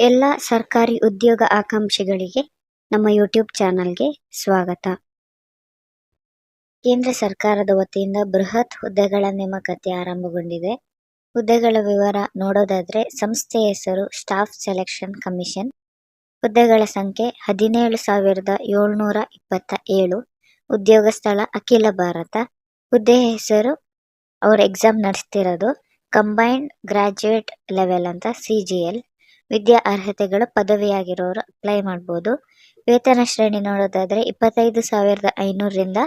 ಎಲ್ಲ ಸರ್ಕಾರಿ ಉದ್ಯೋಗ ಆಕಾಂಕ್ಷಿಗಳಿಗೆ ನಮ್ಮ ಯೂಟ್ಯೂಬ್ ಚಾನಲ್ಗೆ ಸ್ವಾಗತ. ಕೇಂದ್ರ ಸರ್ಕಾರದ ವತಿಯಿಂದ ಬೃಹತ್ ಹುದ್ದೆಗಳ ನೇಮಕಾತಿ ಆರಂಭಗೊಂಡಿದೆ. ಹುದ್ದೆಗಳ ವಿವರ ನೋಡೋದಾದ್ರೆ ಸಂಸ್ಥೆಯ ಹೆಸರು ಸ್ಟಾಫ್ ಸೆಲೆಕ್ಷನ್ ಕಮಿಷನ್. ಹುದ್ದೆಗಳ ಸಂಖ್ಯೆ ಹದಿನೇಳು ಸಾವಿರದ ಏಳ್ನೂರ ಇಪ್ಪತ್ತ ಏಳು. ಉದ್ಯೋಗ ಸ್ಥಳ ಅಖಿಲ ಭಾರತ. ಹುದ್ದೆಯ ಹೆಸರು ಅವ್ರ ಎಕ್ಸಾಮ್ ನಡೆಸ್ತಿರೋದು ಕಂಬೈನ್ಡ್ ಗ್ರಾಜ್ಯುಯೇಟ್ ಲೆವೆಲ್ ಅಂತ ಸಿ ಜಿ ಎಲ್ ವಿದ್ಯಾ ಅರ್ಹತೆಗಳು ಪದವಿಯಾಗಿರೋರು ಅಪ್ಲೈ ಮಾಡ್ಬೋದು. ವೇತನ ಶ್ರೇಣಿ ನೋಡೋದಾದರೆ ಇಪ್ಪತ್ತೈದು ಸಾವಿರದ ಐನೂರರಿಂದ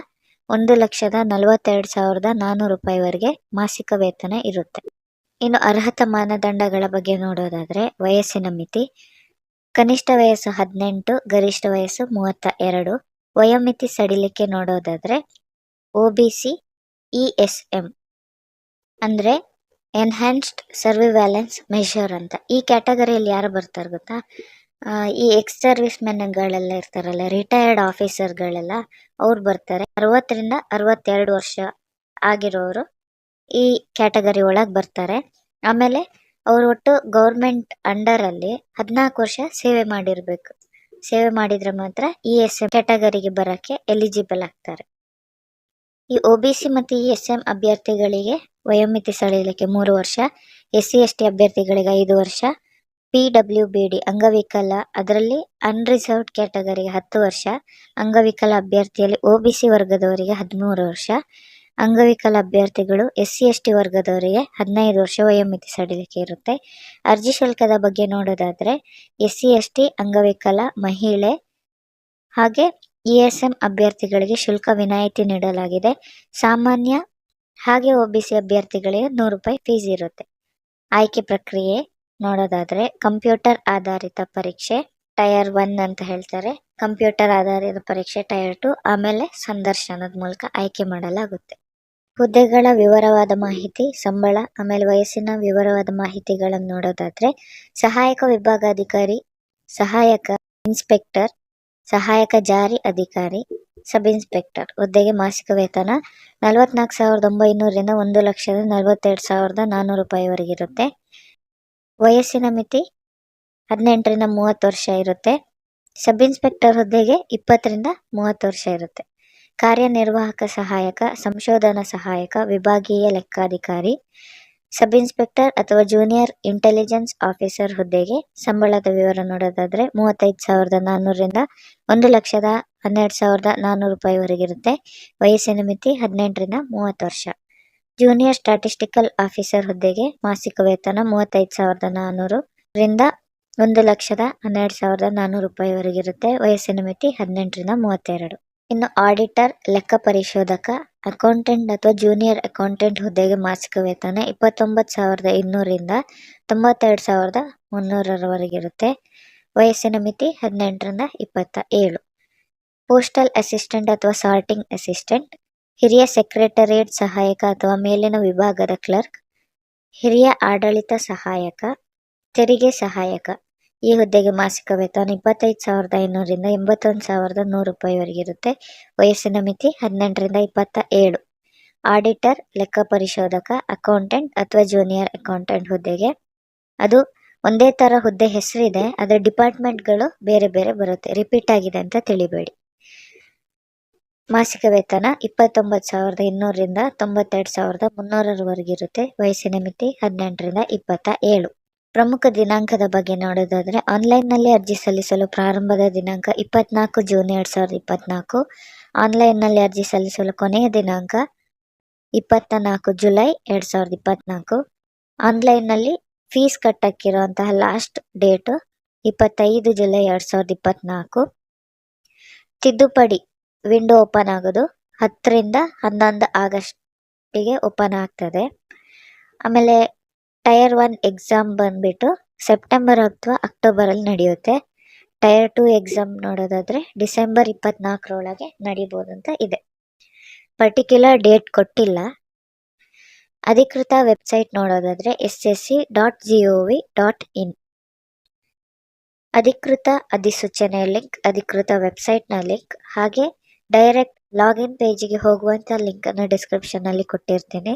ಒಂದು ಲಕ್ಷದ ನಲವತ್ತೆರಡು ಸಾವಿರದ ನಾನ್ನೂರು ರೂಪಾಯಿವರೆಗೆ ಮಾಸಿಕ ವೇತನ ಇರುತ್ತೆ. ಇನ್ನು ಅರ್ಹತಾ ಮಾನದಂಡಗಳ ಬಗ್ಗೆ ನೋಡೋದಾದರೆ ವಯಸ್ಸಿನ ಮಿತಿ, ಕನಿಷ್ಠ ವಯಸ್ಸು ಹದಿನೆಂಟು, ಗರಿಷ್ಠ ವಯಸ್ಸು ಮೂವತ್ತ ಎರಡು ವಯೋಮಿತಿ ಸಡಿಲಿಕೆ ನೋಡೋದಾದರೆ O B C, E S M. ಅಂದ್ರೆ ಎನ್ಹ್ಯಾನ್ಸ್ಡ್ ಸರ್ವಿವ್ಯಾಲೆನ್ಸ್ ಮೆಷರ್ ಅಂತ. ಈ ಕ್ಯಾಟಗರಿಯಲ್ಲಿ ಯಾರು ಬರ್ತಾರೆ ಗೊತ್ತಾ? ಈ ಎಕ್ಸ್ ಸರ್ವಿಸ್ ಮೆನ್ಗಳೆಲ್ಲ ಇರ್ತಾರಲ್ಲ ರಿಟೈರ್ಡ್ ಆಫೀಸರ್ಗಳೆಲ್ಲ ಅವ್ರು ಬರ್ತಾರೆ. ಅರವತ್ತರಿಂದ ಅರವತ್ತೆರಡು ವರ್ಷ ಆಗಿರೋರು ಈ ಕ್ಯಾಟಗರಿ ಒಳಗೆ ಬರ್ತಾರೆ. ಆಮೇಲೆ ಅವ್ರು ಒಟ್ಟು ಗೌರ್ಮೆಂಟ್ ಅಂಡರಲ್ಲಿ ಹದಿನಾಲ್ಕು ವರ್ಷ ಸೇವೆ ಮಾಡಿರಬೇಕು. ಸೇವೆ ಮಾಡಿದರೆ ಮಾತ್ರ ಇ ಎಸ್ ಎಂ ಕ್ಯಾಟಗರಿಗೆ ಬರೋಕ್ಕೆ ಎಲಿಜಿಬಲ್ ಆಗ್ತಾರೆ. ಈ ಒ ಬಿ ಸಿ ಮತ್ತು ಇ ಎಸ್ ಎಂ ಅಭ್ಯರ್ಥಿಗಳಿಗೆ ವಯೋಮಿತಿ ಸಡಿಲಿಕೆ ಮೂರು ವರ್ಷ ಎಸ್ ಸಿ ಎಸ್ ಟಿ ಅಭ್ಯರ್ಥಿಗಳಿಗೆ ಐದು ವರ್ಷ, ಪಿ ಡಬ್ಲ್ಯೂ ಬಿ ಡಿ ಅಂಗವಿಕಲ, ಅದರಲ್ಲಿ ಅನ್ರಿಸರ್ವ್ಡ್ ಕ್ಯಾಟಗರಿಗೆ ಹತ್ತು ವರ್ಷ, ಅಂಗವಿಕಲ ಅಭ್ಯರ್ಥಿಯಲ್ಲಿ ಒ ಬಿ ಸಿ ವರ್ಗದವರಿಗೆ ಹದಿಮೂರು ವರ್ಷ, ಅಂಗವಿಕಲ ಅಭ್ಯರ್ಥಿಗಳು ಎಸ್ ಸಿ ಎಸ್ ಟಿ ವರ್ಗದವರಿಗೆ ಹದಿನೈದು ವರ್ಷ ವಯೋಮಿತಿ ಸಡಿಲಿಕೆ ಇರುತ್ತೆ. ಅರ್ಜಿ ಶುಲ್ಕದ ಬಗ್ಗೆ ನೋಡೋದಾದರೆ ಎಸ್ ಸಿ ಎಸ್ ಟಿ ಅಂಗವಿಕಲ, ಮಹಿಳೆ ಹಾಗೆ ಇ ಎಸ್ ಎಂ ಅಭ್ಯರ್ಥಿಗಳಿಗೆ ಶುಲ್ಕ ವಿನಾಯಿತಿ ನೀಡಲಾಗಿದೆ. ಸಾಮಾನ್ಯ ಹಾಗೆ ಒ ಬಿ ಸಿ ಅಭ್ಯರ್ಥಿಗಳಿಗೆ ನೂರು ರೂಪಾಯಿ ಫೀಸ್ ಇರುತ್ತೆ. ಆಯ್ಕೆ ಪ್ರಕ್ರಿಯೆ ನೋಡೋದಾದ್ರೆ ಕಂಪ್ಯೂಟರ್ ಆಧಾರಿತ ಪರೀಕ್ಷೆ, ಟಯರ್ ಒನ್ ಅಂತ ಹೇಳ್ತಾರೆ. ಕಂಪ್ಯೂಟರ್ ಆಧಾರಿತ ಪರೀಕ್ಷೆ, ಟಯರ್ ಟು ಆಮೇಲೆ ಸಂದರ್ಶನದ ಮೂಲಕ ಆಯ್ಕೆ ಮಾಡಲಾಗುತ್ತೆ. ಹುದ್ದೆಗಳ ವಿವರವಾದ ಮಾಹಿತಿ, ಸಂಬಳ, ಆಮೇಲೆ ವಯಸ್ಸಿನ ವಿವರವಾದ ಮಾಹಿತಿಗಳನ್ನು ನೋಡೋದಾದ್ರೆ ಸಹಾಯಕ ವಿಭಾಗಾಧಿಕಾರಿ, ಸಹಾಯಕ, ಇನ್ಸ್ಪೆಕ್ಟರ್ ಸಹಾಯಕ ಜಾರಿ ಅಧಿಕಾರಿ ಸಬ್ ಇನ್ಸ್ಪೆಕ್ಟರ್ ಹುದ್ದೆಗೆ ಮಾಸಿಕ ವೇತನ ನಲವತ್ನಾಲ್ಕು ಸಾವಿರದ ಒಂಬೈನೂರರಿಂದ ಒಂದು ಲಕ್ಷದ ನಲವತ್ತೆರಡು ಸಾವಿರದ ನಾನ್ನೂರು ರೂಪಾಯಿವರೆಗೆ ಇರುತ್ತೆ. ವಯಸ್ಸಿನ ಮಿತಿ ಹದಿನೆಂಟರಿಂದ ಮೂವತ್ತು ವರ್ಷ ಇರುತ್ತೆ. ಸಬ್ ಇನ್ಸ್ಪೆಕ್ಟರ್ ಹುದ್ದೆಗೆ ಇಪ್ಪತ್ತರಿಂದ ಮೂವತ್ತು ವರ್ಷ ಇರುತ್ತೆ. ಕಾರ್ಯನಿರ್ವಾಹಕ ಸಹಾಯಕ, ಸಂಶೋಧನಾ ಸಹಾಯಕ, ವಿಭಾಗೀಯ ಲೆಕ್ಕಾಧಿಕಾರಿ ಸಬ್ ಇನ್ಸ್ಪೆಕ್ಟರ್ ಅಥವಾ ಜೂನಿಯರ್ ಇಂಟೆಲಿಜೆನ್ಸ್ ಆಫೀಸರ್ ಹುದ್ದೆಗೆ ಸಂಬಳದ ವಿವರ ನೋಡೋದಾದ್ರೆ ಮೂವತ್ತೈದು ಸಾವಿರದ ನಾನ್ನೂರರಿಂದ ಒಂದು ಲಕ್ಷದ ಹನ್ನೆರಡು ಸಾವಿರದ ನಾನ್ನೂರು ರೂಪಾಯಿವರೆಗಿರುತ್ತೆ ವಯಸ್ಸಿನ ಮಿತಿ ಹದಿನೆಂಟರಿಂದ ಮೂವತ್ತು ವರ್ಷ. ಜೂನಿಯರ್ ಸ್ಟಾಟಿಸ್ಟಿಕಲ್ ಆಫೀಸರ್ ಹುದ್ದೆಗೆ ಮಾಸಿಕ ವೇತನ ಮೂವತ್ತೈದು ಸಾವಿರದ ನಾನ್ನೂರು ರಿಂದ ಒಂದು ಲಕ್ಷದ ಹನ್ನೆರಡು ಸಾವಿರದ ನಾನ್ನೂರು ರೂಪಾಯಿವರೆಗಿರುತ್ತೆ ವಯಸ್ಸಿನ ಮಿತಿ ಹದಿನೆಂಟರಿಂದ ಮೂವತ್ತೆರಡು. ಇನ್ನು ಆಡಿಟರ್ ಲೆಕ್ಕ ಪರಿಶೋಧಕ ಅಕೌಂಟೆಂಟ್ ಅಥವಾ ಜೂನಿಯರ್ ಅಕೌಂಟೆಂಟ್ ಹುದ್ದೆಗೆ ಮಾಸಿಕ ವೇತನ ಇಪ್ಪತ್ತೊಂಬತ್ತು ಸಾವಿರದ ಇನ್ನೂರಿಂದ ತೊಂಬತ್ತೆರಡು ಸಾವಿರದ ಮುನ್ನೂರರವರೆಗಿರುತ್ತೆ ವಯಸ್ಸಿನ ಮಿತಿ ಹದಿನೆಂಟರಿಂದ ಇಪ್ಪತ್ತ ಏಳು. ಪೋಸ್ಟಲ್ ಅಸಿಸ್ಟೆಂಟ್ ಅಥವಾ ಸಾರ್ಟಿಂಗ್ ಅಸಿಸ್ಟೆಂಟ್ ಹಿರಿಯ ಸೆಕ್ರೆಟರಿಯೇಟ್ ಸಹಾಯಕ ಅಥವಾ ಮೇಲಿನ ವಿಭಾಗದ ಕ್ಲರ್ಕ್ ಹಿರಿಯ ಆಡಳಿತ ಸಹಾಯಕ, ತೆರಿಗೆ ಸಹಾಯಕ. ಈ ಹುದ್ದೆಗೆ ಮಾಸಿಕ ವೇತನ ಇಪ್ಪತ್ತೈದು ಸಾವಿರದ ಐನೂರರಿಂದ ಎಂಬತ್ತೊಂದು ಸಾವಿರದ ನೂರು ರೂಪಾಯಿವರೆಗಿರುತ್ತೆ ವಯಸ್ಸಿನ ಮಿತಿ ಹದಿನೆಂಟರಿಂದ ಇಪ್ಪತ್ತ ಏಳು. ಆಡಿಟರ್, ಲೆಕ್ಕ ಪರಿಶೋಧಕ, ಅಕೌಂಟೆಂಟ್ ಅಥವಾ ಜೂನಿಯರ್ ಅಕೌಂಟೆಂಟ್ ಹುದ್ದೆಗೆ. ಅದು ಒಂದೇ ಥರ ಹುದ್ದೆ ಹೆಸರಿದೆ ಅದರ ಡಿಪಾರ್ಟ್ಮೆಂಟ್ಗಳು ಬೇರೆ ಬೇರೆ ಬರುತ್ತೆ. ರಿಪೀಟ್ ಆಗಿದೆ ಅಂತ ತಿಳಿಬೇಡಿ. ಮಾಸಿಕ ವೇತನ ಇಪ್ಪತ್ತೊಂಬತ್ತು ಸಾವಿರದ ಇನ್ನೂರರಿಂದ ತೊಂಬತ್ತೆರಡು ಸಾವಿರದ ಮುನ್ನೂರರವರೆಗಿರುತ್ತೆ ವಯಸ್ಸಿನ ಮಿತಿ ಹದಿನೆಂಟರಿಂದ ಇಪ್ಪತ್ತ ಏಳು. ಪ್ರಮುಖ ದಿನಾಂಕದ ಬಗ್ಗೆ ನೋಡೋದಾದರೆ ಆನ್ಲೈನ್ನಲ್ಲಿ ಅರ್ಜಿ ಸಲ್ಲಿಸಲು ಪ್ರಾರಂಭದ ದಿನಾಂಕ ಇಪ್ಪತ್ನಾಲ್ಕು ಜೂನ್ ಎರಡು ಸಾವಿರದ ಇಪ್ಪತ್ನಾಲ್ಕು. ಆನ್ಲೈನ್ನಲ್ಲಿ ಅರ್ಜಿ ಸಲ್ಲಿಸಲು ಕೊನೆಯ ದಿನಾಂಕ ಇಪ್ಪತ್ತ ನಾಲ್ಕು ಜುಲೈ ಎರಡು ಸಾವಿರದ ಇಪ್ಪತ್ನಾಲ್ಕು. ಆನ್ಲೈನ್ನಲ್ಲಿ ಫೀಸ್ ಕಟ್ಟಕ್ಕಿರುವಂತಹ ಲಾಸ್ಟ್ ಡೇಟು ಇಪ್ಪತ್ತೈದು ಜುಲೈ ಎರಡು ಸಾವಿರದ ಇಪ್ಪತ್ನಾಲ್ಕು. ತಿದ್ದುಪಡಿ ವಿಂಡೋ ಓಪನ್ ಆಗೋದು ಹತ್ತರಿಂದ ಹನ್ನೊಂದು ಆಗಸ್ಟಿಗೆ ಓಪನ್ ಆಗ್ತದೆ. ಆಮೇಲೆ ಟೈರ್ ಒನ್ ಎಕ್ಸಾಮ್ ಬಂದ್ಬಿಟ್ಟು ಸೆಪ್ಟೆಂಬರ್ ಅಥವಾ ಅಕ್ಟೋಬರ್ ಅಲ್ಲಿ ನಡೆಯುತ್ತೆ. ಟೈರ್ ಟು ಎಕ್ಸಾಮ್ ನೋಡೋದಾದ್ರೆ ಡಿಸೆಂಬರ್ ಇಪ್ಪತ್ನಾಲ್ಕರೊಳಗೆ ನಡಿಬೋದು ಅಂತ ಇದೆ. ಪರ್ಟಿಕ್ಯುಲರ್ ಡೇಟ್ ಕೊಟ್ಟಿಲ್ಲ. ಅಧಿಕೃತ ವೆಬ್ಸೈಟ್ ನೋಡೋದಾದ್ರೆ S S C dot G O V dot in. ಅಧಿಕೃತ ಅಧಿಸೂಚನೆಯ ಲಿಂಕ್, ಅಧಿಕೃತ ವೆಬ್ಸೈಟ್ನ ಲಿಂಕ್, ಹಾಗೆ ಡೈರೆಕ್ಟ್ ಲಾಗಿನ್ ಪೇಜಿಗೆ ಹೋಗುವಂತ ಲಿಂಕ್ ಅನ್ನು ಡಿಸ್ಕ್ರಿಪ್ಷನ್ ಅಲ್ಲಿ ಕೊಟ್ಟಿರ್ತೀನಿ.